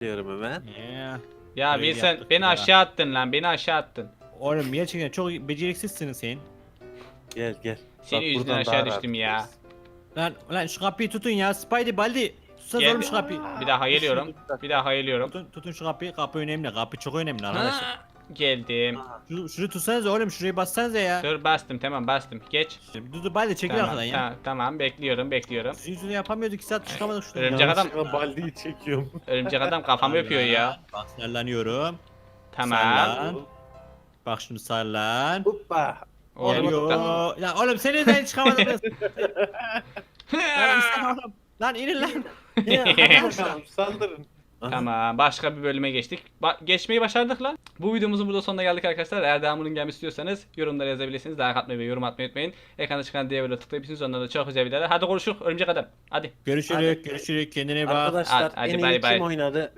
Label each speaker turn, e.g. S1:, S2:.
S1: Diyorum hemen.
S2: Ya.
S3: Ya
S2: Öyle
S3: Wilson
S2: yaptık
S3: beni
S2: ya.
S3: aşağı attın lan beni aşağı attın.
S2: Oğlum gerçekten çok beceriksizsin sen.
S1: Gel gel.
S3: Senin
S1: Bak,
S3: yüzünden
S1: buradan
S3: aşağı
S1: daha
S3: düştüm ya.
S1: gideriz.
S2: Lan lan şu kapıyı tutun ya. Spidey Baldi. Tutsanız
S3: Gel.
S2: oğlum şu kapıyı.
S3: Bir daha geliyorum. Bir daha geliyorum.
S2: Tutun, tutun şu kapıyı. Kapı önemli. Kapı çok önemli arkadaşlar.
S3: Ha, Geldim.
S2: Şu, şurayı tutsanız oğlum. Şurayı bassanıza ya.
S3: Dur bastım tamam bastım. Geç.
S2: Dur dur Baldi çekil
S3: Tamam,
S2: arkadan ya.
S3: tamam, tamam bekliyorum bekliyorum.
S2: Sizin yüzünden yapamıyorduk. 2 saat çıkamadık şuradan.
S3: Örümcek adam-
S1: baldiyi çekiyorum.
S3: Örümcek adam kafamı öpüyor ya.
S2: Bak sallanıyorum.
S3: Tamam.
S2: Sallan. Bak şimdi sallan.
S1: Hoppa.
S3: Oğlum.
S2: Ya oğlum senin yüzünden çıkamadım. lan oğlum. Lan inin lan.
S1: Saldırın. Aha.
S3: Tamam başka bir bölüme geçtik. Ba- geçmeyi başardık lan. Bu videomuzun burada sonuna geldik arkadaşlar. Eğer devamının gelmesi istiyorsanız yorumlara yazabilirsiniz. Like atmayı ve yorum atmayı unutmayın. Ekranda çıkan diğer videoya tıklayabilirsiniz. Onlarda da çok güzel videolar. Hadi konuşuruz örümcek adam. Hadi.
S2: Görüşürüz. Görüşürüz. Kendine iyi bak.
S1: Arkadaşlar
S3: Hadi- hadi
S1: en
S3: bay
S1: iyi
S3: bay.
S1: kim oynadı?